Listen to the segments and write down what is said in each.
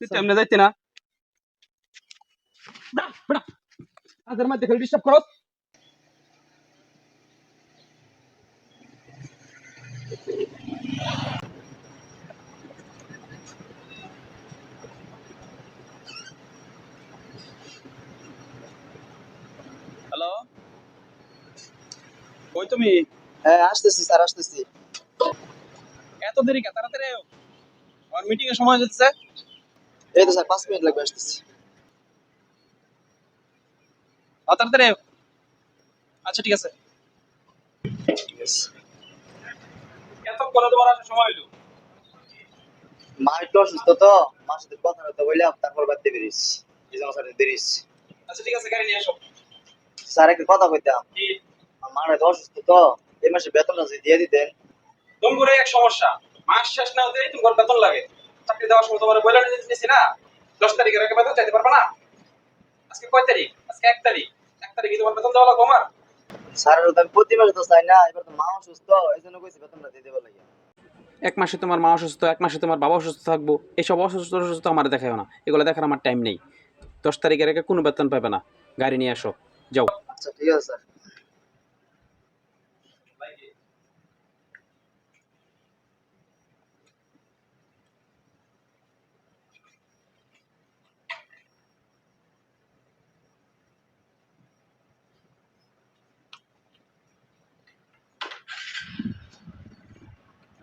তুই তেমনে যাইতি না। বেড়া, বেড়া। মধ্যে খালি ডিস্টার্ব করো হ্যালো কই তুমি? হ্যাঁ আসতেছি স্যার আসতেছি। এত দেরি কে তাড়াতাড়ি আয়। আমার মিটিং এর সময় যাচ্ছে এই তো স্যার পাঁচ মিনিট লাগবে আসতেছি তাড়াতাড়ি আচ্ছা ঠিক আছে এত করে তোমার আসার সময় হইল মা একটু অসুস্থ তো মার সাথে কথা বলতে বললাম তারপর বাড়তে বেরিস এই জন্য স্যার বেরিস আচ্ছা ঠিক আছে গাড়ি নিয়ে আসো স্যার একটা কথা কইতাম মার এত অসুস্থ তো এই মাসে বেতনটা যদি দিয়ে দিতেন তোমার এক সমস্যা মাস শেষ না হতেই তোমার বেতন লাগে চাকরি দেওয়ার সময় তোমার বইলা নিয়েছি না। দশ তারিখের আগে বেতন চাইতে পারবে না? আজকে কয় তারিখ? আজকে এক তারিখ। এক তারিখে তোমার বেতন দেওয়া লাগবে আমার। স্যারের তো আমি প্রতি মাসে তো চাই না এবার তো মা অসুস্থ এই জন্য কইছি বেতনটা দিয়ে দেবো লাগে। এক মাসে তোমার মা অসুস্থ এক মাসে তোমার বাবা অসুস্থ থাকব এইসব অসুস্থ অসুস্থ আমার দেখায় না। এগুলো দেখার আমার টাইম নেই। দশ তারিখের আগে কোনো বেতন পাবে না। গাড়ি নিয়ে আসো। যাও। আচ্ছা ঠিক আছে স্যার।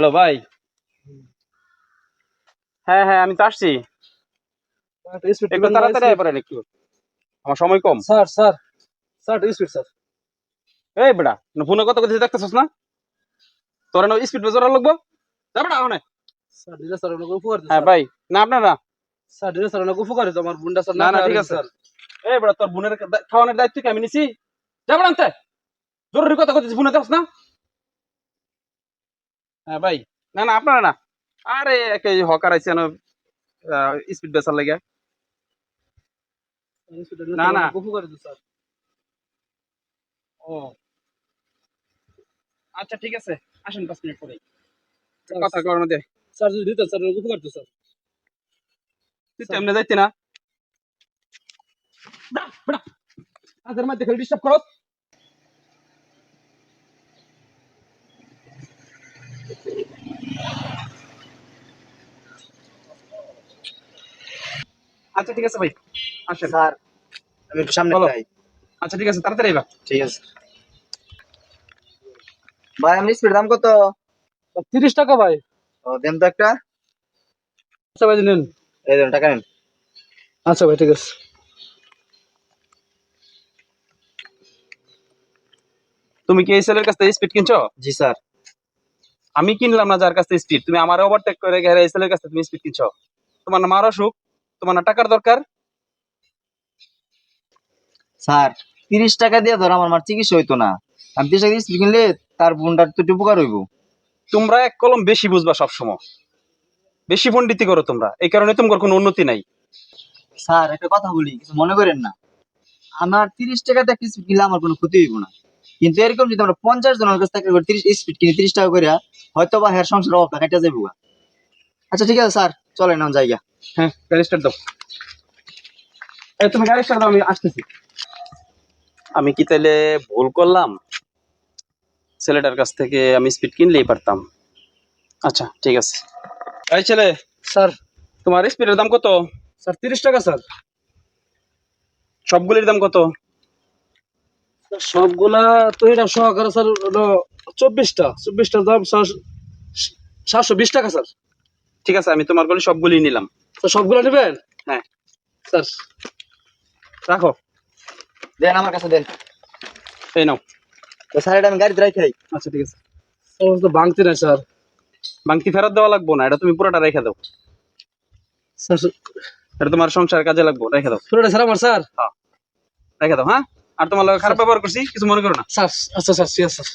হ্যালো ভাই। হ্যাঁ হ্যাঁ আমি তো আসছি। একটু তাড়াতাড়ি আয় পড়েন একটু। আমার সময় কম। Sir sir sir speed sir. এই বেটা ফোনে কত কথা দেখতেছস না? তোর না স্পিড বেজরা লাগবো? যা বেটা ওখানে। স্যার দিলে স্যার অনেক উপকার হ্যাঁ ভাই না আপনারা? স্যার দিলে স্যার অনেক উপকার আমার বুনটা স্যার না, না, ঠিক দিছে, আছে। এই বেটা তোর বোনের দা- খাওয়ানোর দায়িত্ব কি আমি নিছি? যা বেটা আনতে। জরুরি কথা কথা ফোনে দেখছ না। হ্যাঁ ভাই। না না আপনারা না। আরে একে হকার আইছে না স্পিড বেচার লাগে। না, না। উপকার দিছে, স্যার ও। আচ্ছা ঠিক আছে। আসেন পাঁচ মিনিট পরে কথা করার মধ্যে। স্যার যদি দিতেন স্যার উপকার দিছে, স্যার। তুই তেমনে যাইতি না। বেটা। মধ্যে খালি ডিস্টার্ব করো আচ্ছা ঠিক আছে ভাই। আসেন। স্যার আমি একটু সামনে যাই। আচ্ছা ঠিক আছে তাড়াতাড়ি এবার ঠিক আছে। ভাই আমি স্পিড দাম কত? তিরিশ টাকা ভাই। ও দেন তো একটা। আচ্ছা ভাই নেন। এই ধরুন টাকা নেন। আচ্ছা ভাই ঠিক আছে। তুমি কি এই ছেলের কাছ থেকে স্পিড কিনছো? জি স্যার। আমি কিনলাম না যার কাছ থেকে স্পিড তুমি আমার ওভারটেক করে গেলে এই ছেলের কাছ থেকে তুমি স্পিড কিনছো। তোমার না মার অসুখ তোমার না টাকার দরকার? স্যার তিরিশ টাকা দিয়ে ধর আমার মার চিকিৎসা হইতো না। আমি তিরিশ টাকা স্পিড কিনলে তার বোনটার তো একটু উপকার হইব। তোমরা এক কলম বেশি বুঝবা সবসময়। বেশি পণ্ডিতি করো তোমরা। এই কারণে তোমার কোনো উন্নতি নাই। স্যার একটা কথা বলি কিছু মনে করেন না। আমার তিরিশ টাকাতে একটা স্পিড কিনলে আমার কোনো ক্ষতি হইব না। কিন্তু এরকম যদি আমরা পঞ্চাশ জনের কাছ থেকে তিরিশ স্পিড কিনি তিরিশ টাকা করে হয়তো বা হেয়ার সংসার অভাব কাটা যাব আচ্ছা ঠিক আছে স্যার। চলেন নাম জায়গা হ্যাঁ গাড়ি স্টার্ট দাও। এই তুমি গাড়ি স্টার্ট দাও আমি আসতেছি। আমি কি তাহলে ভুল করলাম? ছেলেটার কাছ থেকে আমি স্পিড কিনলেই পারতাম। আচ্ছা ঠিক আছে। এই ছেলে স্যার। তোমার স্পিডের দাম কত? স্যার তিরিশ টাকা স্যার। সবগুলির দাম কত? সবগুলা তো এটা সহকারে স্যার চব্বিশটা। চব্বিশটার দাম স্যার সাতশো বিশ টাকা স্যার। ঠিক আছে আমি তোমার গলি সবগুলি নিলাম। স্যার সবগুলা নেবেন? হ্যাঁ। স্যার। রাখো। দেন আমার কাছে দেন। এই নাও। তো স্যার এটা আমি গাড়িতে রাখাই আচ্ছা ঠিক আছে। সমস্ত ভাঙতি না স্যার। বাংতি ফেরত দেওয়া লাগবো না এটা তুমি পুরোটা রেখে দাও। স্যার এটা তোমার সংসার কাজে লাগবো রেখে দাও। পুরোটা স্যার আমার স্যার। রেখে দাও হ্যাঁ? আর তোমার লগে খারাপ ব্যবহার করছি কিছু মনে করো না। স্যার আচ্ছা স্যার স্যার।